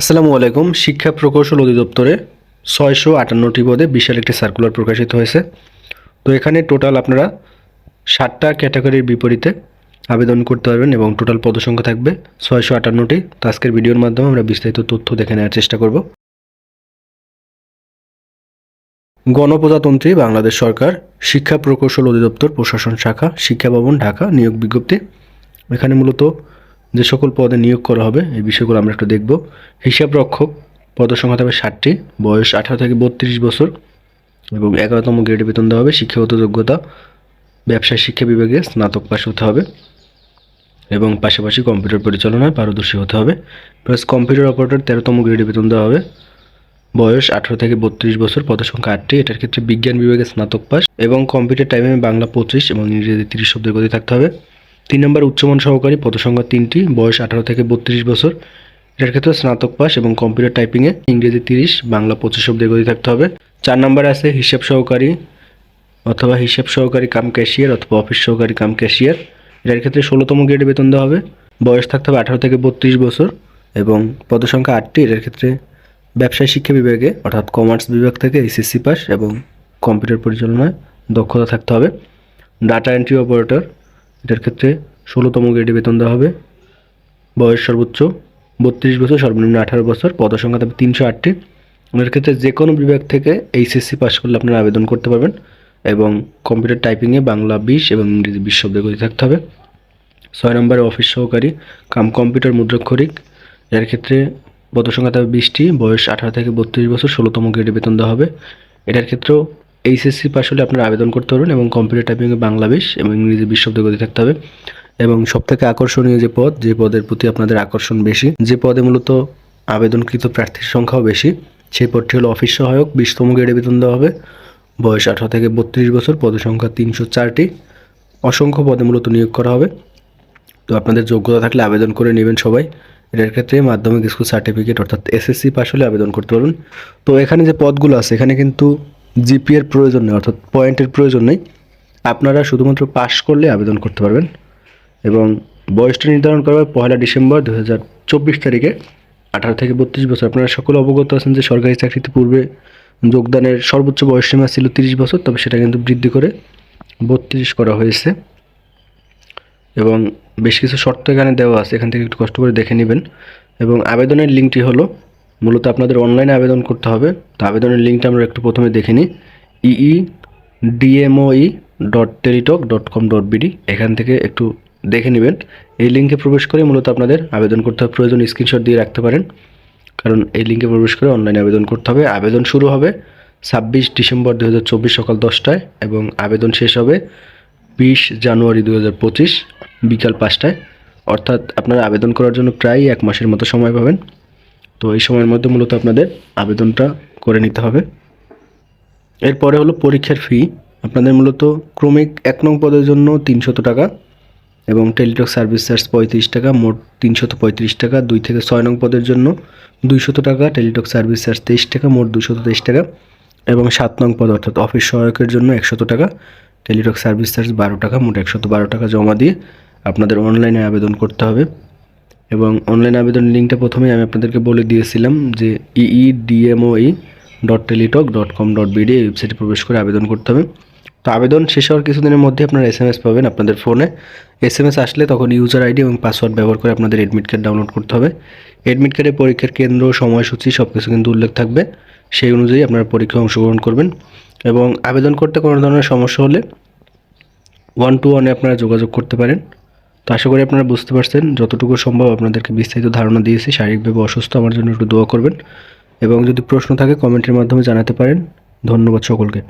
আসসালামু আলাইকুম। শিক্ষা প্রকৌশল অধিদপ্তরে ছয়শো আটান্নটি পদে বিশাল একটি সার্কুলার প্রকাশিত হয়েছে। তো এখানে টোটাল আপনারা ষাটটা ক্যাটাগরির বিপরীতে আবেদন করতে পারবেন এবং টোটাল পদসংখ্যা থাকবে ছয়শো আটান্নটি। তো আজকের ভিডিওর মাধ্যমে আমরা বিস্তারিত তথ্য দেখে নেওয়ার চেষ্টা করব। গণপ্রজাতন্ত্রী বাংলাদেশ সরকার, শিক্ষা প্রকৌশল অধিদপ্তর, প্রশাসন শাখা, শিক্ষা ভবন, ঢাকা নিয়োগ বিজ্ঞপ্তি। এখানে মূলত যে সকল পদে নিয়োগ করা হবে, এই বিষয়গুলো আমরা একটু দেখব। হিসাব রক্ষক পদসংখ্যা থাকবে ষাটটি, বয়স আঠারো থেকে বত্রিশ বছর এবং এগারোতম গ্রেডে বেতন দেওয়া হবে। শিক্ষাগত যোগ্যতা, ব্যবসায় শিক্ষা বিভাগে স্নাতক পাশ হতে হবে এবং পাশাপাশি কম্পিউটার পরিচালনায় পারদর্শী হতে হবে। প্লাস কম্পিউটার অপারেটর তেরোতম গ্রেডে বেতন দেওয়া হবে। বয়স আঠারো থেকে বত্রিশ বছর, পদসংখ্যা আটটি, এটার ক্ষেত্রে বিজ্ঞান বিভাগে স্নাতক পাস এবং কম্পিউটার টাইমে বাংলা পঁচিশ এবং ইংরেজি তিরিশ শব্দের গতি থাকতে হবে। তিন নম্বর উচ্চমান সহকারী, পদসংখ্যা তিনটি, বয়স আঠারো থেকে বত্রিশ বছর। এটার ক্ষেত্রে স্নাতক পাস এবং কম্পিউটার টাইপিংয়ে ইংরেজি তিরিশ, বাংলা পঁচিশ শব্দের গতি থাকতে হবে। চার নম্বরে আছে হিসাব সহকারী অথবা হিসাব সহকারী কাম ক্যাশিয়ার অথবা অফিস সহকারী কাম ক্যাশিয়ার। এটার ক্ষেত্রে ষোলোতম গ্রেডে বেতন দেওয়া হবে। বয়স থাকতে হবে আঠারো থেকে বত্রিশ বছর এবং পদসংখ্যা আটটি, এটার ক্ষেত্রে ব্যবসায় শিক্ষা বিভাগে অর্থাৎ কমার্স বিভাগ থেকে এসএসসি পাস এবং কম্পিউটার পরিচালনায় দক্ষতা থাকতে হবে। ডাটা এন্ট্রি অপারেটর এটার ক্ষেত্রে ষোলোতম গ্রেডে বেতন দেওয়া হবে। বয়স সর্বোচ্চ বত্রিশ বছর, সর্বনিম্ন আঠারো বছর পদসংখ্যা থাকবে তিনশো আটটি। ওনার ক্ষেত্রে যে কোনো বিভাগ থেকে এইচএসসি পাস করলে আপনারা আবেদন করতে পারবেন এবং কম্পিউটার টাইপিংয়ে বাংলা, বিশ এবং ইংরেজি বিশ শব্দের গতি থাকতে হবে। ছয় নম্বরে অফিস সহকারী, কাম কম্পিউটার মুদ্রাক্ষরিক এর ক্ষেত্রে পদসংখ্যা থাকবে বিশটি, বয়স আঠারো থেকে বত্রিশ বছর, ষোলোতম গ্রেডে বেতন দেওয়া হবে। এটার ক্ষেত্রেও এইচএসসি পাস হলে আপনারা আবেদন করতে পারবেন এবং কম্পিউটার টাইপিংয়ে বাংলা বিশ এবং ইংরেজি বিশ শব্দের গতি থাকতে হবে। এবং সবথেকে আকর্ষণীয় যে পদ, যে পদের প্রতি আপনাদের আকর্ষণ বেশি, যে পদে মূলত আবেদনকৃত প্রার্থীর সংখ্যাও বেশি, সেই পদটি হলো অফিস সহায়ক, বিশতম গ্রেডে বেতন দেওয়া হবে। বয়স আঠারো থেকে বত্রিশ বছর, পদের সংখ্যা তিনশো চারটি। অসংখ্য পদে মূলত নিয়োগ করা হবে। তো আপনাদের যোগ্যতা থাকলে আবেদন করে নেবেন সবাই। এটার ক্ষেত্রে মাধ্যমিক স্কুল সার্টিফিকেট অর্থাৎ এসএসসি পাস হলে আবেদন করতে পারবেন। তো এখানে যে পদগুলো আছে, এখানে কিন্তু জিপি এর প্রয়োজন নেই, অর্থাৎ পয়েন্টের প্রয়োজন নেই। আপনারা শুধুমাত্র পাশ করলে আবেদন করতে পারবেন এবং বয়সটা নির্ধারণ করা হবে পয়লা ডিসেম্বর দু হাজার চব্বিশ তারিখে আঠারো থেকে বত্রিশ বছর। আপনারা সকলে অবগত আছেন যে সরকারি চাকরিতে পূর্বে যোগদানের সর্বোচ্চ বয়সসীমা ছিল তিরিশ বছর, তবে সেটা কিন্তু বৃদ্ধি করে বত্রিশ করা হয়েছে। এবং বেশ কিছু শর্ত এখানে দেওয়া আছে, এখান থেকে একটু কষ্ট করে দেখে নেবেন। এবং আবেদনের লিঙ্কটি হলো মূলত আপনাদের অনলাইনে আবেদন করতে হবে। তো আবেদনের লিঙ্কটা আমরা একটু প্রথমে দেখে নিই। E DMOE dot Teletalk dot com dot BD এখান থেকে একটু দেখে নেবেন। এই লিঙ্কে প্রবেশ করে মূলত আপনাদের আবেদন করতে হবে। প্রয়োজন স্ক্রিনশট দিয়ে রাখতে পারেন। কারণ এই লিঙ্কে প্রবেশ করে অনলাইনে আবেদন করতে হবে। আবেদন শুরু হবে ছাব্বিশ ডিসেম্বর দু হাজার চব্বিশ সকাল দশটায় এবং আবেদন শেষ হবে বিশ জানুয়ারি দু হাজার পঁচিশ বিকাল পাঁচটায়। অর্থাৎ আপনারা আবেদন করার জন্য প্রায় এক মাসের মতো সময় পাবেন। তো এই সময়ের মধ্যে মূলত আপনাদের আবেদনটা করে নিতে হবে। এরপরে হলো পরীক্ষার ফি। আপনাদের মূলত ক্রমিক এক নং পদের জন্য তিনশত টাকা এবং টেলিটক সার্ভিস চার্জ পঁয়ত্রিশ টাকা, মোট তিনশত পঁয়ত্রিশ টাকা। দুই থেকে ছয় নং পদের জন্য দুইশত টাকা, টেলিটক সার্ভিস চার্জ তেইশ টাকা, মোট দুশত তেইশ টাকা এবং সাত নং পদ অর্থাৎ অফিস সহায়কের জন্য একশত টাকা, টেলিটক সার্ভিস চার্জ বারো টাকা, মোট একশত বারো টাকা জমা দিয়ে আপনাদের অনলাইনে আবেদন করতে হবে। এবং অনলাইন আবেদন লিঙ্কটা প্রথমেই আমি আপনাদেরকে বলে দিয়েছিলাম যে E DMOE dot Teletalk dot com dot BD এই ওয়েবসাইটে প্রবেশ করে আবেদন করতে হবে। তো আবেদন শেষ হওয়ার কিছুদিনের মধ্যে আপনারা এস এম এস পাবেন আপনাদের ফোনে এস এম এস আসলে তখন ইউজার আইডি এবং পাসওয়ার্ড ব্যবহার করে আপনাদের এডমিট কার্ড ডাউনলোড করতে হবে। এডমিট কার্ডে পরীক্ষার কেন্দ্র, সময়সূচি সব কিছু কিন্তু উল্লেখ থাকবে। সেই অনুযায়ী আপনারা পরীক্ষায় অংশগ্রহণ করবেন এবং আবেদন করতে কোনো ধরনের সমস্যা হলে ওয়ান টু ওয়ানে আপনারা যোগাযোগ করতে পারেন। তো আশা করি আপনারা বুঝতে পারছেন, যতটুকু সম্ভব আপনাদেরকে বিস্তারিত ধারণা দিয়েছি, শারীরিকভাবে অসুস্থ, আমার জন্য একটু দোয়া করবেন। এবং যদি প্রশ্ন থাকে কমেন্টের মাধ্যমে জানাতে পারেন। ধন্যবাদ সকলকে।